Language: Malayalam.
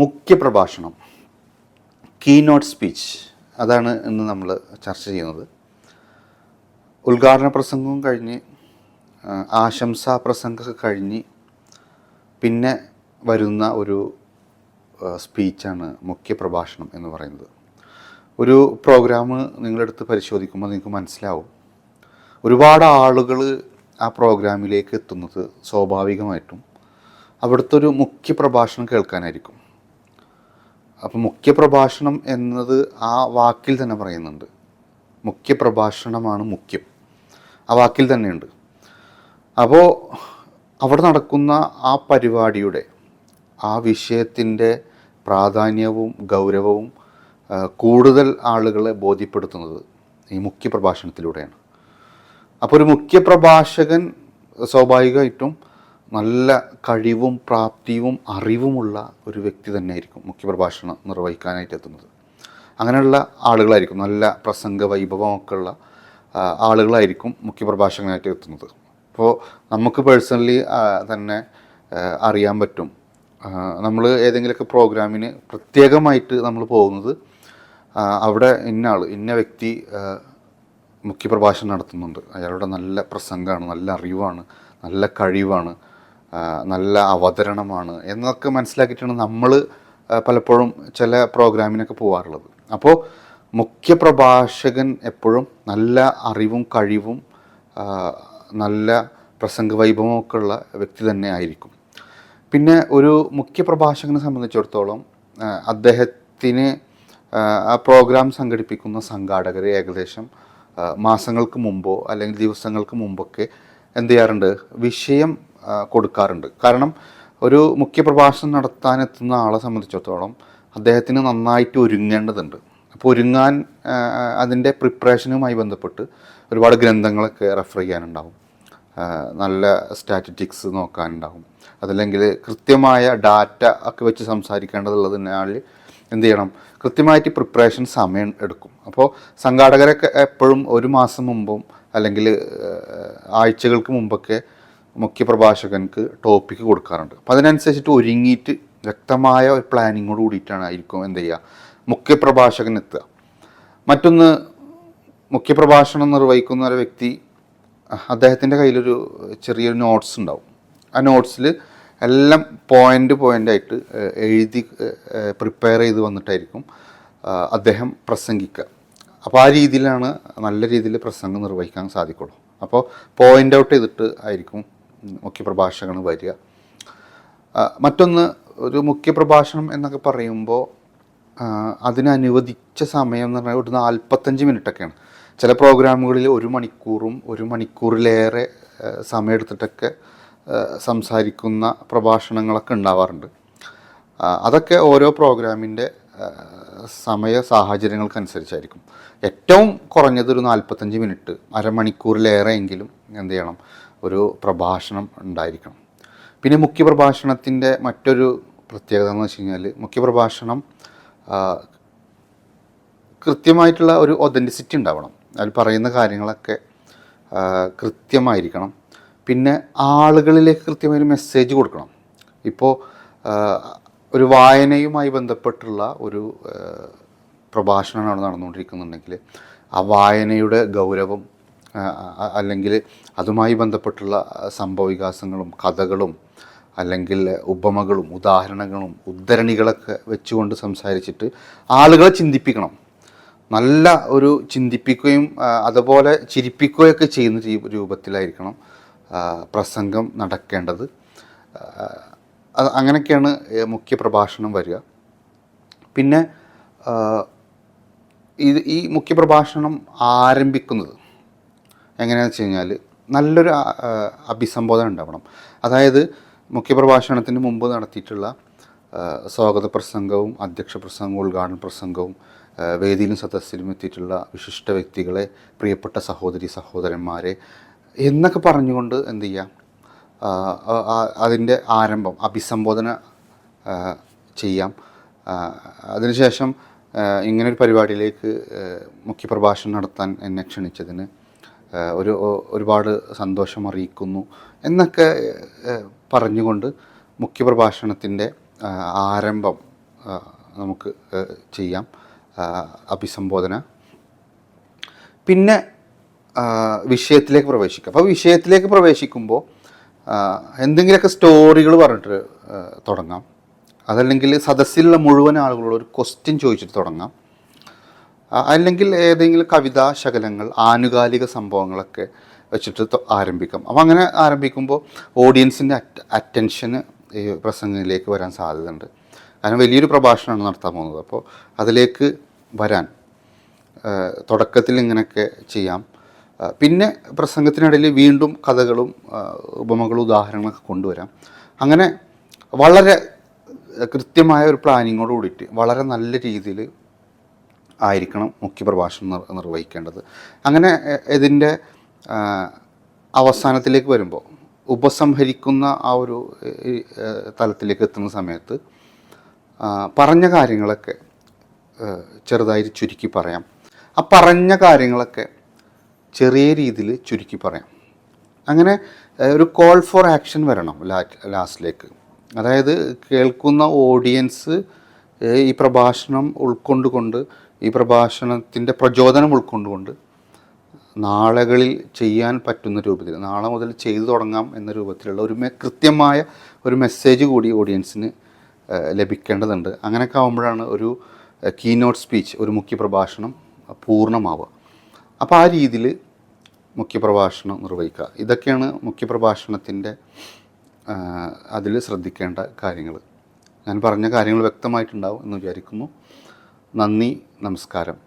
മുഖ്യ പ്രഭാഷണം കീനോട്ട് സ്പീച്ച് അതാണ് ഇന്ന് നമ്മൾ ചർച്ച ചെയ്യുന്നത്. ഉദ്ഘാടന പ്രസംഗവും കഴിഞ്ഞ് ആശംസാ പ്രസംഗമൊക്കെ കഴിഞ്ഞ് പിന്നെ വരുന്ന ഒരു സ്പീച്ചാണ് മുഖ്യ പ്രഭാഷണം എന്ന് പറയുന്നത്. ഒരു പ്രോഗ്രാം നിങ്ങളെടുത്ത് പരിശോധിക്കുമ്പോൾ നിങ്ങൾക്ക് മനസ്സിലാവും. ഒരുപാട് ആളുകൾ ആ പ്രോഗ്രാമിലേക്ക് എത്തുന്നത് സ്വാഭാവികമായിട്ടും അവിടുത്തെ ഒരു മുഖ്യ പ്രഭാഷണം കേൾക്കാനായിരിക്കും. അപ്പം മുഖ്യ പ്രഭാഷണം എന്നത് ആ വാക്കിൽ തന്നെ പറയുന്നുണ്ട്. മുഖ്യ പ്രഭാഷണമാണ് മുഖ്യം. ആ വാക്കിൽ തന്നെയുണ്ട്. അപ്പോൾ അവിടെ നടക്കുന്ന ആ പരിപാടിയുടെ ആ വിഷയത്തിന്റെ പ്രാധാന്യവും ഗൗരവവും കൂടുതൽ ആളുകളെ ബോധ്യപ്പെടുത്തുന്നത് ഈ മുഖ്യ പ്രഭാഷണത്തിലൂടെയാണ് അപ്പോൾ ഒരു മുഖ്യ പ്രഭാഷകൻ സ്വാഭാവികമായിട്ടും നല്ല കഴിവും പ്രാപ്തിയും അറിവുമുള്ള ഒരു വ്യക്തി തന്നെയായിരിക്കും മുഖ്യപ്രഭാഷണം നിർവഹിക്കാനായിട്ട് എത്തുന്നത്. അങ്ങനെയുള്ള ആളുകളായിരിക്കും നല്ല പ്രസംഗ വൈഭവമൊക്കെ ഉള്ള ആളുകളായിരിക്കും മുഖ്യപ്രഭാഷകനായിട്ട് എത്തുന്നത്. അപ്പോൾ നമുക്ക് പേഴ്സണലി തന്നെ അറിയാൻ പറ്റും. നമ്മൾ ഏതെങ്കിലുമൊക്കെ പ്രോഗ്രാമിന് പ്രത്യേകമായിട്ട് നമ്മൾ പോകുന്നത് അവിടെ ഇന്ന ആൾ ഇന്ന വ്യക്തി മുഖ്യപ്രഭാഷണം നടത്തുന്നുണ്ട്. അയാളുടെ നല്ല പ്രസംഗമാണ് നല്ല അറിവാണ് നല്ല കഴിവാണ്. നല്ല അവതരണമാണ് എന്നൊക്കെ മനസ്സിലാക്കിയിട്ടാണ് നമ്മൾ പലപ്പോഴും ചില പ്രോഗ്രാമിനൊക്കെ പോകാറുള്ളത് അപ്പോൾ മുഖ്യ പ്രഭാഷകൻ എപ്പോഴും നല്ല അറിവും കഴിവും നല്ല പ്രസംഗ വൈഭവമൊക്കെ ഉള്ള വ്യക്തി തന്നെ ആയിരിക്കും. പിന്നെ ഒരു മുഖ്യ പ്രഭാഷകനെ സംബന്ധിച്ചിടത്തോളം അദ്ദേഹത്തിന് ആ, പ്രോഗ്രാം സംഘടിപ്പിക്കുന്ന സംഘാടകർ ഏകദേശം മാസങ്ങൾക്ക് മുമ്പോ അല്ലെങ്കിൽ ദിവസങ്ങൾക്ക് മുമ്പൊക്കെ എന്ത് ചെയ്യാറുണ്ട്? വിഷയം കൊടുക്കാറുണ്ട്. കാരണം ഒരു മുഖ്യ പ്രഭാഷണം നടത്താൻ എത്തുന്ന ആളെ സംബന്ധിച്ചിടത്തോളം അദ്ദേഹത്തിന് നന്നായിട്ട് ഒരുങ്ങേണ്ടതുണ്ട്. അപ്പോൾ ഒരുങ്ങാൻ അതിന്റെ പ്രിപ്പറേഷനുമായി ബന്ധപ്പെട്ട് ഒരുപാട് ഗ്രന്ഥങ്ങളൊക്കെ റെഫർ ചെയ്യാനുണ്ടാവും. നല്ല സ്റ്റാറ്റിറ്റിക്സ് നോക്കാനുണ്ടാവും. അതല്ലെങ്കിൽ കൃത്യമായ ഡാറ്റ ഒക്കെ വെച്ച് സംസാരിക്കേണ്ടതുള്ളതിനാൽ എന്ത് ചെയ്യണം? കൃത്യമായിട്ട് പ്രിപ്പറേഷൻ സമയം എടുക്കും. അപ്പോൾ സംഘാടകരൊക്കെ എപ്പോഴും ഒരു മാസം മുമ്പും അല്ലെങ്കിൽ ആഴ്ചകൾക്ക് മുമ്പൊക്കെ മുഖ്യ പ്രഭാഷകൻക്ക് ടോപ്പിക്ക് കൊടുക്കാറുണ്ട്. അപ്പോൾ അതിനനുസരിച്ചിട്ട് ഒരുങ്ങിയിട്ട് വ്യക്തമായ ഒരു പ്ലാനിങ്ങോട് കൂടിയിട്ടാണ് ആയിരിക്കും എന്ത് ചെയ്യുക? മുഖ്യപ്രഭാഷകൻ എത്തുക. മറ്റൊന്ന് മുഖ്യപ്രഭാഷണം നിർവഹിക്കുന്ന ഒരു വ്യക്തി അദ്ദേഹത്തിന്റെ കയ്യിലൊരു ചെറിയൊരു നോട്ട്സ് ഉണ്ടാവും. ആ നോട്ട്സിൽ എല്ലാം പോയിന്റ് പോയിന്റായിട്ട് എഴുതി പ്രിപ്പയർ ചെയ്ത് വന്നിട്ടായിരിക്കും അദ്ദേഹം പ്രസംഗിക്കുക. അപ്പോൾ ആ രീതിയിലാണ് നല്ല രീതിയിൽ പ്രസംഗം നിർവഹിക്കാൻ സാധിക്കുള്ളൂ. അപ്പോൾ പോയിന്റ് ഔട്ട് ചെയ്തിട്ട് ആയിരിക്കും മുഖ്യപ്രഭാഷകൻ വരിക. ആ, മറ്റൊന്ന് ഒരു മുഖ്യ പ്രഭാഷണം എന്നൊക്കെ പറയുമ്പോൾ അതിനനുവദിച്ച അതിന് സമയം എന്ന് പറഞ്ഞാൽ ഒരു നാൽപ്പത്തഞ്ച് മിനിറ്റൊക്കെയാണ്. ചില പ്രോഗ്രാമുകളിൽ ഒരു മണിക്കൂറും ഒരു മണിക്കൂറിലേറെ സമയമെടുത്തിട്ടൊക്കെ സംസാരിക്കുന്ന പ്രഭാഷണങ്ങളൊക്കെ ഉണ്ടാവാറുണ്ട്. അതൊക്കെ ഓരോ പ്രോഗ്രാമിന്റെ സമയ സാഹചര്യങ്ങൾക്കനുസരിച്ചായിരിക്കും. ഏറ്റവും കുറഞ്ഞത് ഒരു നാൽപ്പത്തഞ്ച് മിനിറ്റ് അരമണിക്കൂറിലേറെ എങ്കിലും എന്ത് ചെയ്യണം? ഒരു പ്രഭാഷണം ഉണ്ടായിരിക്കണം. പിന്നെ മുഖ്യപ്രഭാഷണത്തിന്റെ മറ്റൊരു പ്രത്യേകത എന്ന് വെച്ച് കഴിഞ്ഞാൽ മുഖ്യപ്രഭാഷണം കൃത്യമായിട്ടുള്ള ഒരു ഒതന്റിസിറ്റി ഉണ്ടാവണം. അതിൽ പറയുന്ന കാര്യങ്ങളൊക്കെ കൃത്യമായിരിക്കണം. പിന്നെ ആളുകളിലേക്ക് കൃത്യമായൊരു മെസ്സേജ് കൊടുക്കണം. ഇപ്പോൾ ഒരു വായനയുമായി ബന്ധപ്പെട്ടുള്ള ഒരു പ്രഭാഷണമാണ് നടന്നുകൊണ്ടിരിക്കുന്നുണ്ടെങ്കിൽ ആ വായനയുടെ ഗൗരവം അല്ലെങ്കിൽ അതുമായി ബന്ധപ്പെട്ടുള്ള സംഭവവികാസങ്ങളും കഥകളും അല്ലെങ്കിൽ ഉപമകളും ഉദാഹരണങ്ങളും ഉദ്ധരണികളൊക്കെ വെച്ചുകൊണ്ട് സംസാരിച്ചിട്ട് ആളുകളെ ചിന്തിപ്പിക്കണം. നല്ല ഒരു ചിന്തിപ്പിക്കുകയും അതുപോലെ ചിരിപ്പിക്കുകയൊക്കെ ചെയ്യുന്ന രൂപത്തിലായിരിക്കണം പ്രസംഗം നടക്കേണ്ടത്. അങ്ങനെയൊക്കെയാണ് മുഖ്യ പ്രഭാഷണം വരിക. പിന്നെ ഇത് ഈ മുഖ്യ പ്രഭാഷണം ആരംഭിക്കുന്നത് എങ്ങനെയാണെന്ന് വെച്ച് കഴിഞ്ഞാൽ നല്ലൊരു അഭിസംബോധന ഉണ്ടാവണം. അതായത് മുഖ്യപ്രഭാഷണത്തിന് മുമ്പ് നടത്തിയിട്ടുള്ള സ്വാഗത പ്രസംഗവും അധ്യക്ഷ പ്രസംഗവും ഉദ്ഘാടന പ്രസംഗവും വേദിയിലും സദസ്സിലും എത്തിയിട്ടുള്ള വിശിഷ്ട വ്യക്തികളെ പ്രിയപ്പെട്ട സഹോദരി സഹോദരന്മാരെ എന്നൊക്കെ പറഞ്ഞുകൊണ്ട് എന്ത് ചെയ്യാം? അതിന്റെ ആരംഭം അഭിസംബോധന ചെയ്യാം. അതിനുശേഷം ഇങ്ങനൊരു പരിപാടിയിലേക്ക് മുഖ്യപ്രഭാഷണം നടത്താൻ എന്നെ ക്ഷണിച്ചതിന് ഒരു ഒരുപാട് സന്തോഷം അറിയിക്കുന്നു എന്നൊക്കെ പറഞ്ഞുകൊണ്ട് മുഖ്യപ്രഭാഷണത്തിന്റെ ആരംഭം നമുക്ക് ചെയ്യാം. അഭിസംബോധന. പിന്നെ വിഷയത്തിലേക്ക് പ്രവേശിക്കുക അപ്പോൾ വിഷയത്തിലേക്ക് പ്രവേശിക്കുമ്പോൾ എന്തെങ്കിലുമൊക്കെ സ്റ്റോറികൾ പറഞ്ഞിട്ട് തുടങ്ങാം. അതല്ലെങ്കിൽ സദസ്സിലുള്ള മുഴുവൻ ആളുകളോട് ഒരു ക്വസ്റ്റ്യൻ ചോദിച്ചിട്ട് തുടങ്ങാം. അല്ലെങ്കിൽ ഏതെങ്കിലും കവിതാ ശകലങ്ങൾ ആനുകാലിക സംഭവങ്ങളൊക്കെ വെച്ചിട്ട് ആരംഭിക്കും. അപ്പോൾ അങ്ങനെ ആരംഭിക്കുമ്പോൾ ഓഡിയൻസിന്റെ അറ്റ് അറ്റൻഷന് ഈ പ്രസംഗത്തിലേക്ക് വരാൻ സാധ്യതയുണ്ട്. കാരണം വലിയൊരു പ്രഭാഷണമാണ് നടത്താൻ പോകുന്നത്. അപ്പോൾ അതിലേക്ക് വരാൻ തുടക്കത്തിൽ ഇങ്ങനെയൊക്കെ ചെയ്യാം. പിന്നെ പ്രസംഗത്തിനിടയിൽ വീണ്ടും കഥകളും ഉപമകളും ഉദാഹരണങ്ങളൊക്കെ കൊണ്ടുവരാം. അങ്ങനെ വളരെ കൃത്യമായ ഒരു പ്ലാനിങ്ങോട് കൂടിയിട്ട് വളരെ നല്ല രീതിയിൽ ആയിരിക്കണം മുഖ്യ പ്രഭാഷണം നിർവഹിക്കേണ്ടത്. അങ്ങനെ ഇതിന്റെ അവസാനത്തിലേക്ക് വരുമ്പോൾ ഉപസംഹരിക്കുന്ന ആ ഒരു തലത്തിലേക്ക് എത്തുന്ന സമയത്ത് പറഞ്ഞ കാര്യങ്ങളൊക്കെ ചെറുതായി ചുരുക്കി പറയാം. ആ പറഞ്ഞ കാര്യങ്ങളൊക്കെ ചെറിയ രീതിയിൽ ചുരുക്കി പറയാം. അങ്ങനെ ഒരു കോൾ ഫോർ ആക്ഷൻ വരണം ലാസ്റ്റിലേക്ക്. അതായത് കേൾക്കുന്ന ഓഡിയൻസ് ഈ പ്രഭാഷണം ഉൾക്കൊണ്ടുകൊണ്ട് ഈ പ്രഭാഷണത്തിന്റെ പ്രചോദനം ഉൾക്കൊണ്ടുകൊണ്ട് നാളുകളിൽ ചെയ്യാൻ പറ്റുന്ന രൂപത്തിൽ നാളെ മുതൽ ചെയ്തു തുടങ്ങാം എന്ന രൂപത്തിലുള്ള ഒരു കൃത്യമായ ഒരു മെസ്സേജ് കൂടി ഓഡിയൻസിന് ലഭിക്കേണ്ടതുണ്ട്. അങ്ങനെയൊക്കെ ആകുമ്പോഴാണ് ഒരു കീനോട്ട് സ്പീച്ച് ഒരു മുഖ്യ പ്രഭാഷണം പൂർണമാവുക. അപ്പോൾ ആ രീതിയിൽ മുഖ്യപ്രഭാഷണം നിർവഹിക്കുക. ഇതൊക്കെയാണ് മുഖ്യപ്രഭാഷണത്തിന്റെ അതിൽ ശ്രദ്ധിക്കേണ്ട കാര്യങ്ങൾ ഞാൻ പറഞ്ഞ കാര്യങ്ങൾ വ്യക്തമായിട്ടുണ്ടാവും എന്ന് വിചാരിക്കുന്നു. നന്ദി നമസ്കാരം.